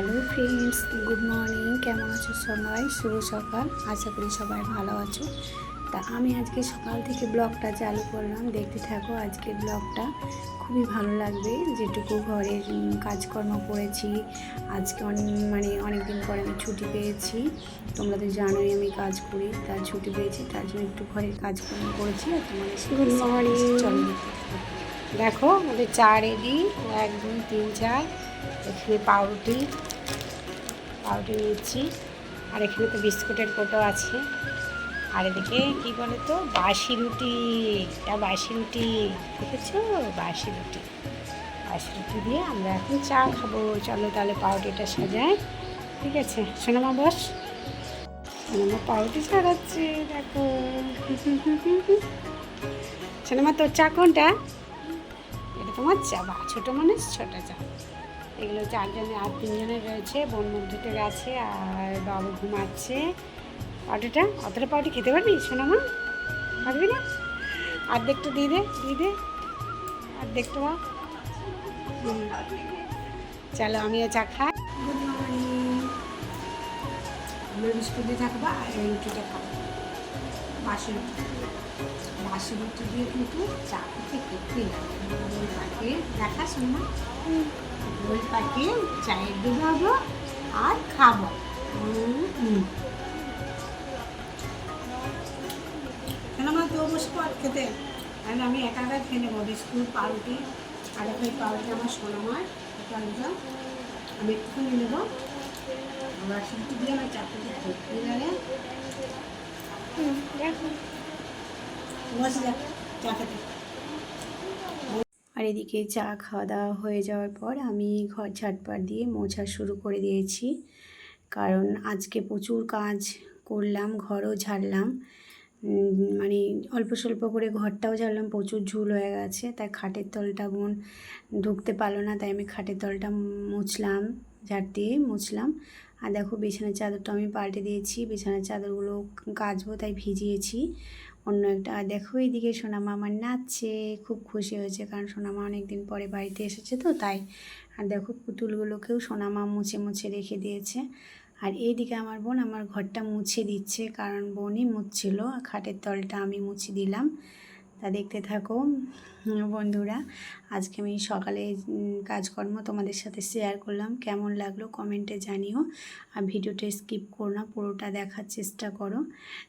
Hello friends good morning. কেমন আছো সবাই? শুভ সকাল। আশা করি সবাই ভালো আছো। তা আমি আজকে সকাল থেকে ব্লগটা চালু করলাম। দেখতে থাকো আজকে ব্লগটা। খুবই ভালো লাগবে। যেটুকু ঘরের কাজকর্ম করেছি আজকে অনেক মানে অনেক দিন পরে আমি ছুটি পেয়েছি। তোমরা তো জানোই আমি কাজ করি তার ছুটি পেয়েছি তার জন্য একটু ঘরের কাজকর্ম করেছি আর তোমাদের গুড মর্নিং। দেখো ওদের চা রেডি এক দুই তিন চার। এখানে পাউরুটি পাউরুটি নিচ্ছি আর এখানে তো বিস্কুটের কোটো আছে। আর এদিকে কী বলে তো বাসি রুটি। এটা বাসি রুটি, দেখেছ? বাসি রুটি। বাসি রুটি দিয়ে আমরা এখন চা খাব। চলো তাহলে পাউরুটিটা সাজাই। ঠিক আছে? সোনামা বস। সোনামা পাউরুটি ছাড়াচ্ছে দেখো। সোনামা তোর চা কোনটা? এটা তোমার চা, বা ছোটো মানুষ ছোটো চা। এগুলো চারজনে আর তিনজনের রয়েছে, বোন মধ্যতে গেছে আর বাবু ঘুমাচ্ছে। পাউটিটা অতটা পাউটি খেতে পারবি? সোনামা পারবি না? অর্ধেকটা দিয়ে দে দিয়ে দে। বা হুম। চলো, আমিও চা খাই। Good morning. বিস্কুট দিয়ে থাকবা আর রুটিটা খাব। বাসি রুটি বাসি রুটি দিয়ে কিন্তু চা খেতে খেতে লাগে ওই পাকে দেখা শোনা। ওই পাকে চায়ের ডুবাবো আর খাব। কেন আমার তো বসে পর খেতে? তাহলে আমি একা একা খেয়ে নেব, বিস্কুট, পাউরুটি আর ওই পাউরুটি আমার একটু আলুটা আমি একটুখানি নেব। আমরা সিদ্ধ দিয়ে আমার চারটে করতে গেলে বসে যাক চা খেতে আর এদিকে চা খাওয়া দাওয়া হয়ে যাওয়ার পর আমি ঘর ঝাটপাট দিয়ে মোছা শুরু করে দিয়েছি। কারণ আজকে প্রচুর কাজ করলাম, ঘরও ঝাড়লাম। মানে অল্প স্বল্প করে ঘরটাও ঝাড়লাম, প্রচুর ঝুল হয়ে গেছে। তাই খাটের তলটা বোন ঢুকতে পারল না, তাই আমি খাটের তলটা মুছলাম, ঝাড় দিয়ে মুছলাম। আর দেখো বিছানার চাদরটা আমি পাল্টে দিয়েছি, বিছানার চাদরগুলো কাচবো তাই ভিজিয়েছি। অন্য একটা, আর দেখো এইদিকে সোনামা আমার নাচছে, খুব খুশি হয়েছে কারণ সোনামা অনেক দিন পরে বাড়িতে এসেছে তো তাই। আর দেখো পুতুলগুলোকেও সোনামা মুছে মুছে রেখে দিয়েছে। আর এইদিকে আমার বোন আমার ঘরটা মুছে দিচ্ছে কারণ বোনই মুছছিল খাটের তলটা আমি মুছে দিলাম। তা দেখতে থাকো বন্ধুরা। আজকে আমি সকালে কাজকর্ম তোমাদের সাথে শেয়ার করলাম। কেমন লাগল কমেন্টে জানিও। আর ভিডিওটা স্কিপ করো না, পুরোটা দেখার চেষ্টা করো।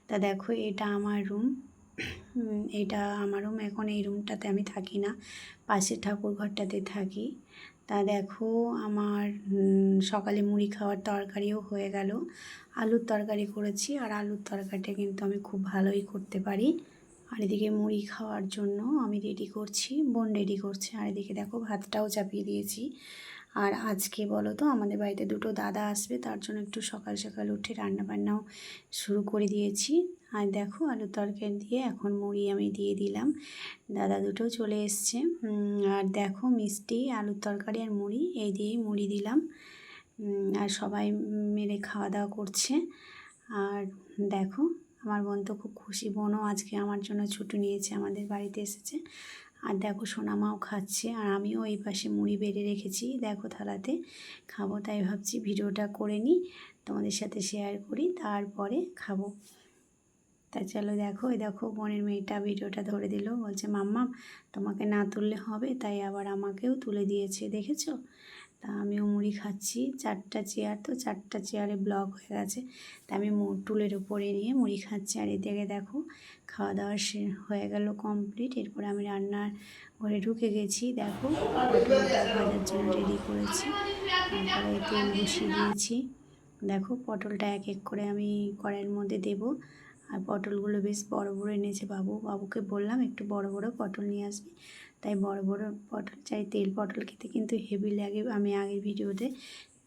তা দেখো, এটা আমার রুম এটা আমার রুম এখন এই রুমটাতে আমি থাকি না। পাশে ঠাকুর ঘরটাতে থাকি। তা দেখো, আমার সকালে মুড়ি খাওয়ার তরকারিও হয়ে গেল। আলুর তরকারি করেছি, আর আলুর তরকারিটা কিন্তু আমি খুব ভালোই করতে পারি। আর এদিকে মুড়ি খাওয়ার জন্য আমি রেডি করছি, বোন রেডি করছে। আর এদিকে দেখো ভাতটাও চাপিয়ে দিয়েছি। আর আজকে বলো তো, আমাদের বাড়িতে দুটো দাদা আসবে, তার জন্য একটু সকাল সকাল উঠে রান্নাবান্নাও শুরু করে দিয়েছি। আর দেখো আলুর তরকারি দিয়ে এখন মুড়ি আমি দিয়ে দিলাম। দাদা দুটো চলে এসছে। আর দেখো মিষ্টি, আলুর তরকারি আর মুড়ি, এই দিয়েই মুড়ি দিলাম। আর সবাই মিলে খাওয়া দাওয়া করছে। আর দেখো আমার বোন তো খুব খুশি। বোনও আজকে আমার জন্য ছুটি নিয়েছে, আমাদের বাড়িতে এসেছে। আর দেখো সোনামাও খাচ্ছে, আর আমিও এই পাশে মুড়ি বেড়ে রেখেছি, দেখো থালাতে। খাব তাই ভাবছি ভিডিওটা করে নিই, তোমাদের সাথে শেয়ার করি, তারপরে খাব। তা চলো দেখো, এই দেখো বোনের মেয়েটা ভিডিওটা ধরে দিল, বলছে, মাম্মা, তোমাকে না তুললে হবে, তাই আবার আমাকেও তুলে দিয়েছে, দেখেছ? তা আমিও মুড়ি খাচ্ছি। চারটা চেয়ার তো, চারটা চেয়ারে ব্লক হয়ে গেছে। তা আমি টুলের উপরে নিয়ে মুড়ি খাচ্ছি। আর এদিকে দেখো, খাওয়া দাওয়া সে হয়ে গেল কমপ্লিট এরপরে আমি রান্নার ঘরে ঢুকে গেছি। দেখো ভাজার জন্য রেডি করেছি। তারপরে তেল বসিয়ে দিয়েছি। দেখো, পটলটা এক এক করে আমি কড়াইয়ের মধ্যে দেব। আর পটলগুলো বেশ বড় বড় এনেছে বাবু। বাবুকে বললাম, একটু বড় বড় পটল নিয়ে আসবি। তাই বড় বড় পটল, চাই তেল পটল খেতে কিন্তু হেভি লাগে। আমি আগের ভিডিওতে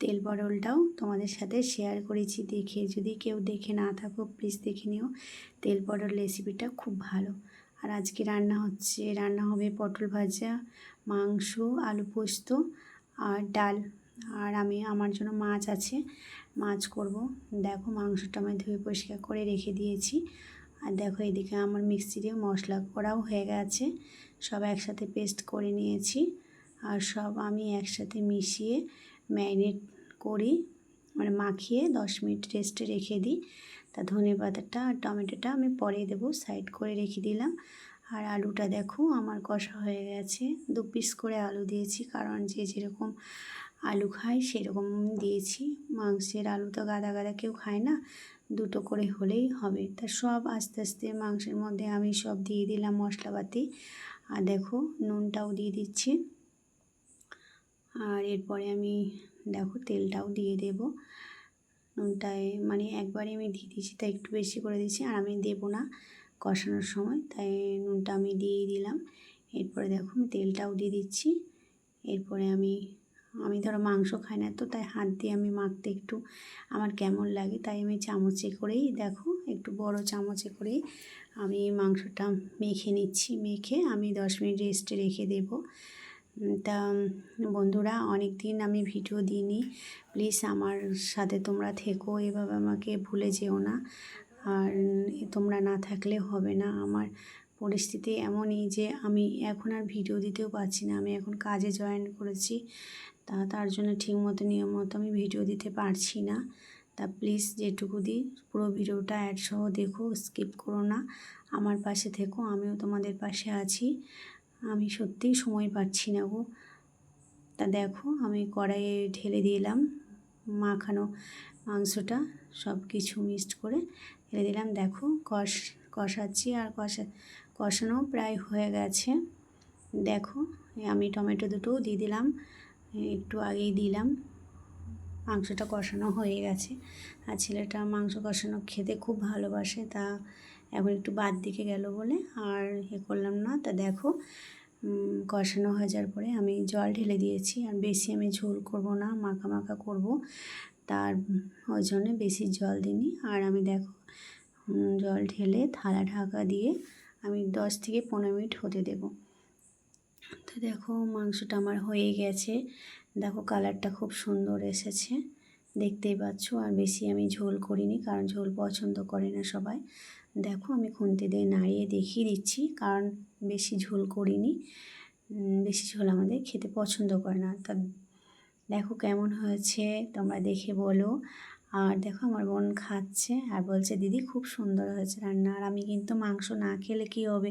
তেল পটলটাও তোমাদের সাথে শেয়ার করেছি। দেখে, যদি কেউ দেখে না থাকো প্লিজ দেখে নিও। তেল পটল রেসিপিটা খুব ভালো। আর আজকে রান্না হচ্ছে, রান্না হবে পটল ভাজা, মাংস, আলু পোস্ত আর ডাল। আর আমি, আমার জন্য মাছ আছে। মাছ করব। দেখো মাংসটা আমি ধুয়ে পরিষ্কার করে রেখে দিয়েছি। আর দেখো এদিকে আমার মিক্সিতে মশলা করাও হয়ে গেছে। সব একসাথে পেস্ট করে নিয়েছি। আর সব আমি একসাথে মিশিয়ে ম্যারিনেট করি। মানে মাখিয়ে দশ মিনিট রেস্টে রেখে দিই। তা ধনে পাতাটা আর টমেটোটা আমি পরে দেবো, সাইড করে রেখে দিলাম। আর আলুটা দেখো আমার কষা হয়ে গেছে। দু পিস করে আলু দিয়েছি, কারণ যে যেরকম আলু খায় সেরকম দিয়েছি। মাংসের আলু তো গাদা গাদা কেউ খায় না, দুটো করে হলেই হবে। তা সব আস্তে আস্তে মাংসের মধ্যে আমি সব দিয়ে দিলাম মশলাপাতি। আর দেখো, নুনটাও দিয়ে দিচ্ছি। আর এরপরে আমি, দেখো, তেলটাও দিয়ে দেব। নুনটায় মানে একবারে আমি দিয়ে দিচ্ছি তাই একটু বেশি করে দিচ্ছি আর আমি দেবো না কষানোর সময়, তাই নুনটা আমি দিয়েই দিলাম। এরপরে দেখো, আমি তেলটাও দিয়ে দিচ্ছি। এরপরে আমি আমি ধরো মাংস খাই না তো, তাই হাত দিয়ে আমি মাখতে একটু আমার কেমন লাগে তাই আমি চামচে করেই দেখো, একটু বড় চামচে করেই আমি মাংসটা মেখে নিচ্ছি, মেখে আমি দশ মিনিট রেস্টে রেখে দেব। তা, বন্ধুরা অনেক দিন আমি ভিডিও দিইনি প্লিজ আমার সাথে তোমরা থেকো, এভাবে আমাকে ভুলে যেও না। আর তোমরা না থাকলে হবে না আমার পরিস্থিতি এমনই যে আমি এখন আর ভিডিও দিতেও পারছি না। আমি এখন কাজে জয়েন করেছি। তা তার জন্য ঠিক মতো নিয়ম মতো আমি ভিডিও দিতে পারছি না। তা প্লিজ যেটুকু দিই, পুরো ভিডিওটা অ্যাডসহ দেখো স্কিপ করো না। আমার পাশে থেকো, আমিও তোমাদের পাশে আছি। আমি সত্যিই সময় পাচ্ছি না গো। তা দেখো, আমি কড়াইয়ে ঢেলে দিলাম মাখানো মাংসটা সব কিছু মিক্সড করে ঢেলে দিলাম। দেখো কষ, কষাচ্ছি আর কষা কষানো প্রায় হয়ে গেছে। দেখো আমি টমেটো দুটোও দিয়ে দিলাম। একটু আগেই দিলাম। মাংসটা কষানো হয়ে গেছে। আর ছেলেটা মাংস কষানো খেতে খুব ভালোবাসে, তা এখন একটু বাদ দিকে গেল বলে আর এ করলাম না। তা দেখো কষানো হয়ে যাওয়ার পরে আমি জল ঢেলে দিয়েছি। আর বেশি আমি ঝোল করব না, মাখা মাখা করব। তার ওই জন্য বেশি জল দিইনি। আর আমি দেখো জল ঢেলে থালা ঢাকা দিয়ে আমি দশ থেকে পনেরো মিনিট হতে দেব। তো দেখো মাংসটা আমার হয়ে গেছে। দেখো কালারটা খুব সুন্দর এসেছে। দেখতেই পাচ্ছ, আর বেশি আমি ঝোল করিনি, কারণ ঝোল পছন্দ করে না সবাই। দেখো আমি খুন্তি দিয়ে নাড়িয়ে দেখিয়ে দিচ্ছি, কারণ বেশি ঝোল করিনি। বেশি ঝোল আমাদের খেতে পছন্দ করে না। তা দেখো কেমন হয়েছে, তোমরা দেখে বলো। আর দেখো আমার বোন খাচ্ছে আর বলছে, দিদি, খুব সুন্দর হয়েছে রান্না। আর আমি কিন্তু মাংস না খেলে কী হবে?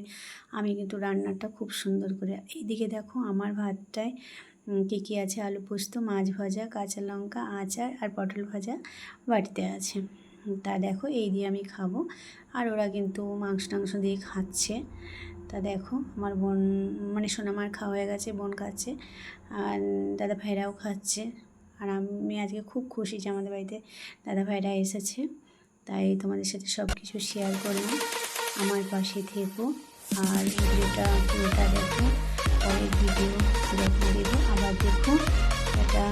আমি কিন্তু রান্নাটা খুব সুন্দর করে, এইদিকে দেখো আমার ভাতটায় কী কী আছে? আলু পোস্ত, মাছ ভাজা, কাঁচা লঙ্কা, আচার আর পটল ভাজা বাড়িতে আছে। তা দেখো, এই দিয়ে আমি খাব। আর ওরা কিন্তু মাংস টাংস দিয়ে খাচ্ছে। তা দেখো, আমার বোন মানে সোনামার খাওয়া হয়ে গেছে, বোন খাচ্ছে। আর দাদা ভাইরাও খাচ্ছে। আর আমি আজকে খুব খুশি যে আমাদের বাড়িতে দাদাভাইরা এসেছে। তাই তোমাদের সাথে সব কিছু শেয়ার করলাম আমার পাশে থেকো আর ভিডিওটা পুরোটা দেখো, পরের ভিডিও দেখো। দেবো আবার দেখো এটা